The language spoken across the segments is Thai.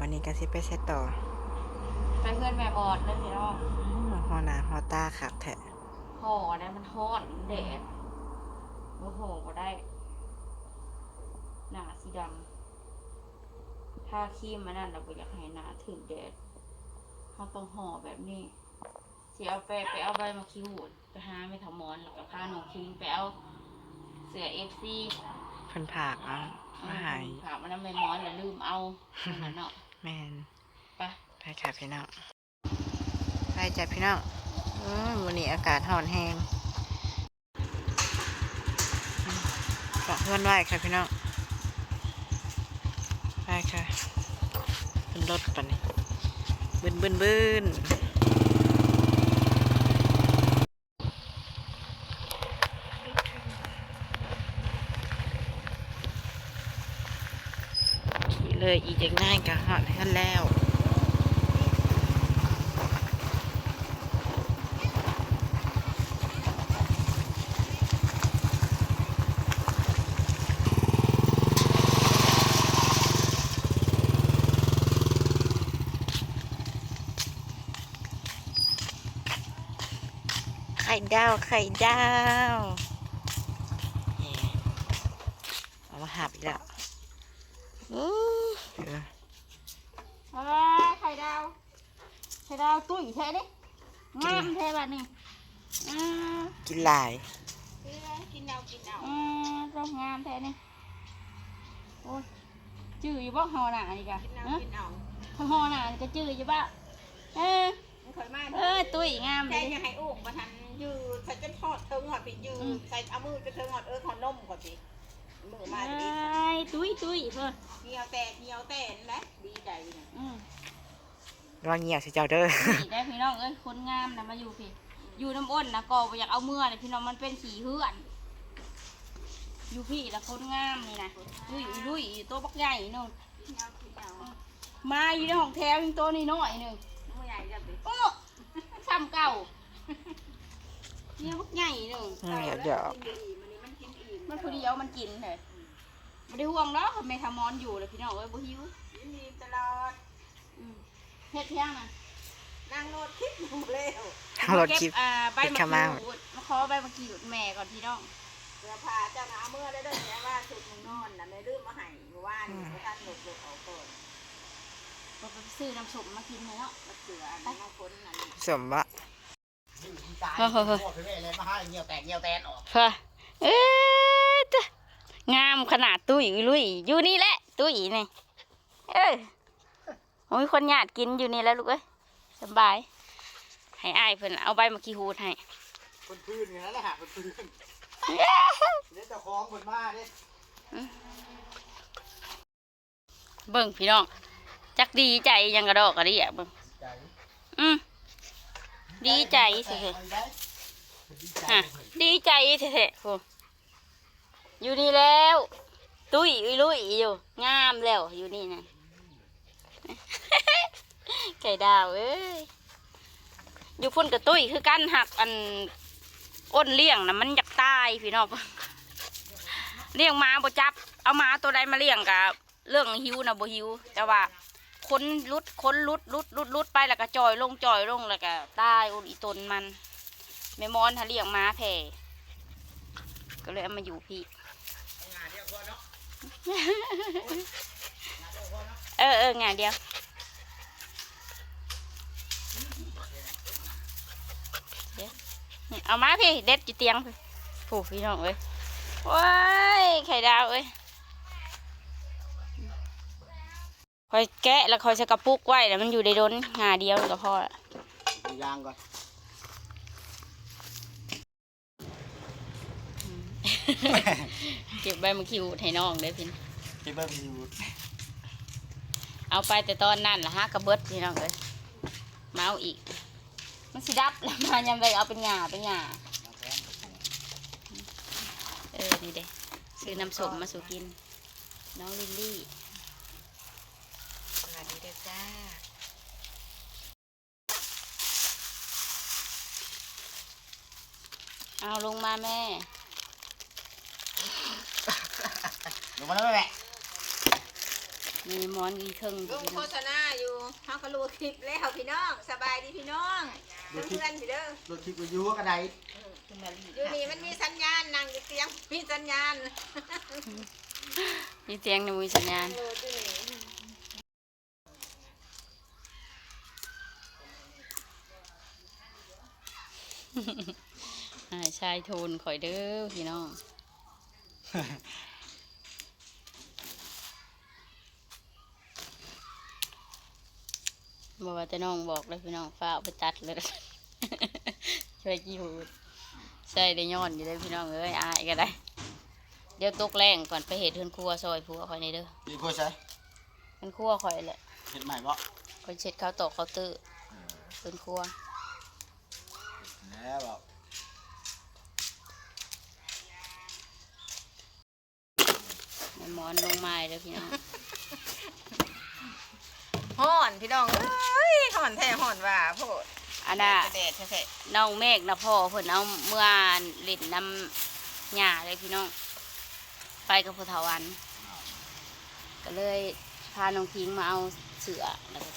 วันนี้ก็สิไปเซตต่อไปเพื่อนแม่บอดเลยพี่น้องอืมฮอหนาฮอตาขับแทะห่อได้มันทอดแดดโอ้โหก็ได้ หนาสีดำถ้าครีมมันนั่นเราก็อยากให้หนาถึงแดดเขาต้องห่อแบบนี้สิเอาไปไปเอาใบมาคิวดไปหาไม่ทำมอนแล้วก็พาหนูคิงไปเอาเสือเอฟซีเพิ่นผากเอา มาใหายถามมันนั้นไม่มอนแล้วลืมเอานั่นเนาะแมนไปไปค่ะพี่น้องไปจ้ะพี่น้องอืมวันนี้อากาศร้อนแห้งอืมฝากเพื่อนไว้ค่ะพี่น้องไปค่ะเป็นรถปะนี่บึนบึนบึนขี่ เลยอีกอย่างง่ายก็หอดให้แล้วไข่ดาว ไข่ดาวเย่เอามาหับอีกแล้วอื้อเออ เอาไปไข่ดาว ไข่ดาวตุ้ยแท้ดิงามแท้บ้านนี่อ่ากินหลายกินเอากินเอาอ่าต้องงามแท้นี่โอ้ยจื้ออยู่บ่หอหนานี่กะกินเอาฮะกินเอาข้า รอเงียบสิเจ้าเด้อนี่ได้พี่น้องเอ้ยคนงามนะมาอยู่พี่ อยู่น้ำอ้นนะก็บ่อยากเอาเมื่อเลยพี่น้องมันเป็นขี่เหือน อยู่พี่ละคนงามนี่นะลุยลุยอยู่ตัวบักใหญ่นู่นกินเอากินเอามาอยู่ในห้องแถวยังตัวนี้น้อยหนึ่งมือใหญ่จะไปโอ้ซ้ำเก่าเนี่ยบักใหญ่หนึ่งอืมเดี๋ยวเดี๋ยวกินอิ่มมันนี่มันกินอิ่มมันผู้เดียวมันกินเลยไม่ได้ห่วงเนาะเขาไม่ทำมอนอยู่เลยพี่น้องเอ้ยบ่หิวกินอิ่มตลอดอืม เฮ็ดเที่ยงนะนั่งรถคิดดูเร็วทางรถคลิปเก็บอ่าใบเป็นมะขาวกมา รูดมาขอใบมะกรูดแม่ก่อนพี่น้อง เสื้อผ้าเจ้าหน้าเมื่อได้เด้อเนี่ยว่าชุดมึงนอนน่ะไม่ลืมมาให้เมื่อวานนี่ก็ท่านหลบหลบเอาก่อนก็ไปซื้อน้ำส้มมากินเลยเนาะมาเสืออันนั้นมาคนนั่นสมบะเฮ้ยเฮ้ยเฮ้ยเงียวแตกเงียวแตนออกเฮ้ยเอ้ยจ้ะงามขนาดตุ้ยลุยอยู่นี่แหละตุ้ยนี่เอ้ย โอ้ยคนหยาดกินอยู่นี่แล้วลูกเอ้ยสบาย ให้อ้ายเพิ่นเอาใบมะกีฮูดให้คนพื้นอย่างนั้นแหละฮะคนพื้นเล่นแต่คล้องคนมาเนี่ยเบิ่งพี่น้อง จักดีใจยังกระดอกกระเดียเบิ่งใจอืมดีใจเถอะไปได้ดีใจฮะดีใจเถอะโหอยู่นี่แล้วตุ้ยอุ้ยลุยอยู่ งามแล้วอยู่นี่นะ ไก่ดาวเอ้ยอยู่พุ่นกับตุ้ยคือกันหักอันอ้นเลี้ยงนะมันอยากตายพี่น้องเลี้ยงมาบ่จับ เอามาตัวใดมาเลี้ยงกับเรื่องหิวนะบ่หิว แต่ว่าค้นลุดค้นลุดลุดลุดลุดไปแล้วก็จอยลงจอยลงแล้วก็ตายอุนอีตนมันแม่มอนถ้าเลี้ยงมาแผ่ก็เลยเอามาอยู่พี่เออเอองานเดียวเดี๋ยวนี่ เอามาพี่เด็ดจีเตียงพี่ผูกพี่น้องเอ้ยว้ายไข่ดาวเอ้ยคอยแกะแล้วคอยจะกระปุกไว้แล้วมันอยู่ในดนงาเดียวก็พอละดูยางก่อนเก็บใบมะคิวให้น้องเด้อพี่คิดว่ามีอยู่เอาไปแต่ตอนนั้นละฮะกระเบิดพี่น้องเอ้ยมาเอาอีก มันสิดับแล้วมายำไปเอาเป็นงาเป็นงาเออนี่เด้ซื้อน้ำส้มมาสู่กิน น้องลิลลี่สวัสดีเด้อจ้าเอาลงมาแม่ ลงมาแล้วแหละ มีหมอนอีเทิงลงโฆษณาอยู่เขาก็รู้คลิปแล้วพี่น้องสบายดีพี่น้องเพื่อนๆพี่เด้อรถทิพย์อยู่กระไดอยู่นี่มันมีสัญญาณนั่งอยู่เตียงมีสัญญาณมีเตียงในมือสัญญาณโอ้ที่นี่อ่าชายโทนข่อยเด้อพี่น้อง บอกว่าแต่น้องบอกเลยพี่น้องฟ้าเอาไปตัดเลยช่วยกี่หูดใช่ได้ย้อนอยู่เลยพี่น้องเอ้ยอายก็ได้ เดี๋ยวตกแรงก่อนไปเห็ดเทือนครัวซอยผัวข่อยในเด้อดีกว่าใช่เทือนครัวข่อยแหละเห็นใหม่บ่ข่อยเช็ดข้าวตอกข้าวตื้อเทือนครัวแล้วบ่แม่หมอนลงไม้เด้อพี่น้องห่อน พี่น้องเอ้ยห่อนแท้ห่อนว่าโพดอันน่ะแดดแท้น้องเมฆนะพ่อเพิ่นเอาเมื่อเล่นน้ำหญ้าเลยพี่น้อง ไปกับพุทธวันก็เลยพาน้องพิงมาเอาเสือแล้วก็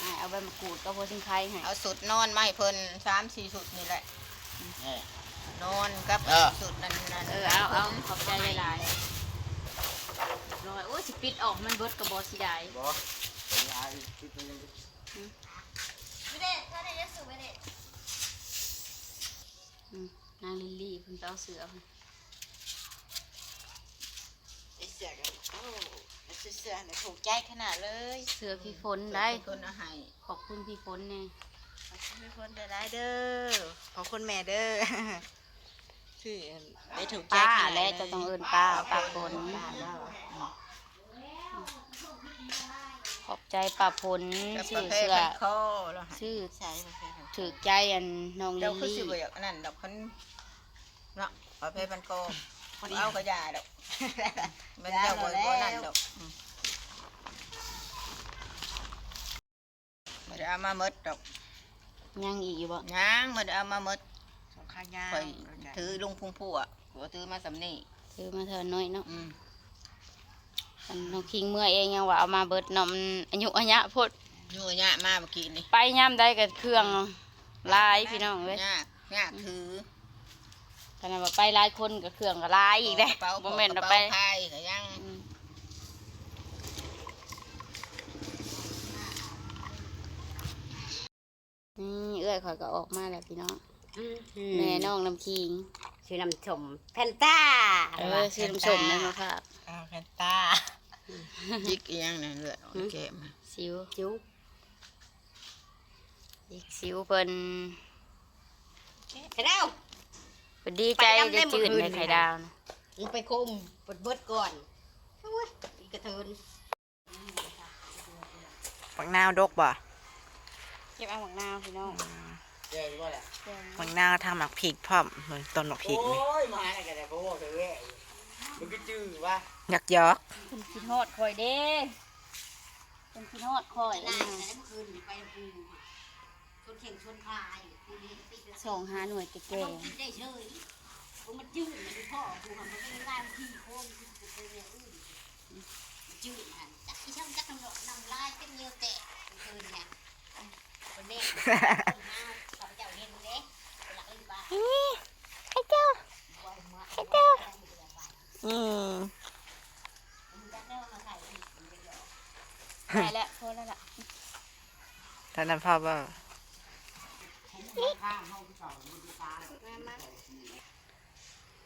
อ่าเอาใบมะกรูดกับโพชิงไคให้ๆเอาสุดนอนมาให้เพิ่นสามสี่สุดนี่แหละ นี่ นอนกับเออ สุดนั่นนั่นเออเอาเอาขอบใจหลายๆร้อยโอ้ยสิปิดออกมันเบิดกับบอสิได้บ่เป็นยายคิด ไปยังไม่ได้ถ้าได้จะสูไม่ได้อืมนางลิลลี่เพิ่นไปเอาเสือเพิ่นไอ้เสือกันโอ้ไอ้เสือเนี่ยถูกใจขนาดเลย เสือพี่ฝนได้คนเอาให้ขอบคุณพี่ฝนแน่ขอบคุณคนเด้อได้เด้อขอบคุณแม่เด้อคือได้ถูกใจป้าขนาดและจะต้องเอิ้นป้าป้าฝนป้าแล้ว ขอบใจป้าฝนกับชื่ประอเภทเสือพันคอแล้วให้ชื่อใช่ประเภทพันคอถือใจอันน้องลิเจ้าลคือลี่สิบ่อยากอันนั่นดอกคนเนาะประเภทพันคอเอากระยาดอกมันเจ้าบ่อยบ่นั่นดอกอืมไม่ได้เอามาหมดดอกยังอีกอยู่บ่ย่างไม่ได้เอามาหมด สองข้างย่างข่อยถือลุงพุงผัวผัวถือมาสำนี่ซื้อมาเท่าน้อยเนาะอืมอั นน้องคิงเมื่อเองยังว่าเอามาเบิดเนาะมันอายุอัญะโพดอยู่เนี่ยมาเมื่อกี้นี่ไปย่ำได้กับเครื่องหลายพี่น้องเว้ยยากยากถือขนาดว่าไปหลายคนกับเครื่องก็หลายอีกเด้กระเป๋าบ่แม่นกเราระไปเป๋าไทยก็ยังอืมนี่เอื้อยข่อยก็ออกมาแล้วพี่น้องแม่น้องน้ำคิงชื่อน้ำชมแพนต้าเออซื้อน้ำส้มนั่นมาค่ะอ้าวแพนต้า ยิกอีหยังนั่นเลยโอเคมาสิวจิ๋วอีกสิวเพิ่นไข่ดาวเพิ่นดีใจไปนำได้ได้จืดเมื่อคืนในไข่ดาวนะลงไปคุมเปิดเบิดก่อนโอ้ยอีกระเทินปักนาวดกบ่เก็บเอาหมักนาวพี่น้องเจ๊ว่าแหละปักนาวทำหมักพริกพร้อมเหมือนต้นหมักพริกโอ้นี่ยมาอะไรกันเนี่ยพ่อเธอแย่มันก็จื้อว่า หยักยอกเป็นคิดฮอดคอยเด้เป็นคิดฮอดคอยนานแต่เมื่อคืนไปปูชนเข่งชนพายทีนี้ติดละส่งหาหน่วยแก่ต้องคิดได้เฉยผมมันจืดเหมือนพ่อกูทำมันไม่ได้ที่โค้งที่จะเป็นอย่างอื่นมันจืดหันจักที่ช่างจักทำดอกนำลายเป็นเยียวแตะคืนเนี่ยคนเด็กข้าพเจ้าเห็นเด็กหลักเล่นบ้านๆให้เจ้าให้เจ้าอืม ได้แล้วพอแล้วล่ะตอนนั้นพ่อว่า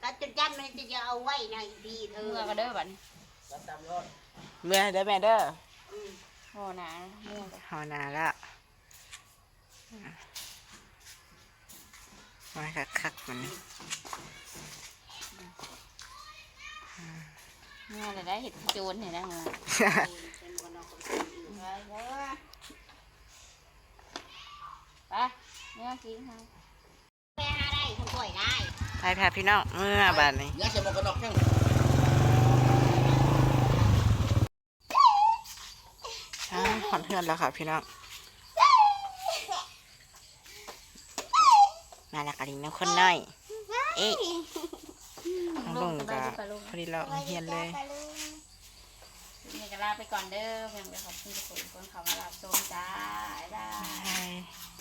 ตัดจนยันมันจะเอาไว้ในดีเธอเมื่อก็เด้อบัดนี้รับตามรถเมื่อเด้อแม่เด้อพอหนาเมื่อก็หอนาแล้วมาคักคักๆมัน เมื่อเลยได้เห็ดโจรเห็นได้มาไปเมื่อกินค่ะแม่หาได้คนป่วยได้ไปพาพี่น้องเมื่อบานนี้ยักษ์จะบอกกระดอกยังขอนเพื่อนแล้วค่ะพี่น้องมาล้วกะลิงน้ำคนน้อย เอ๊ะ น้องลงก็พอดีเราเฮียนเลยนี่ก็ลาไปก่อนเด้อเพียงไปขอบคุณทุกคนคนเขามาลาบชมจ้าบ๊ายบาย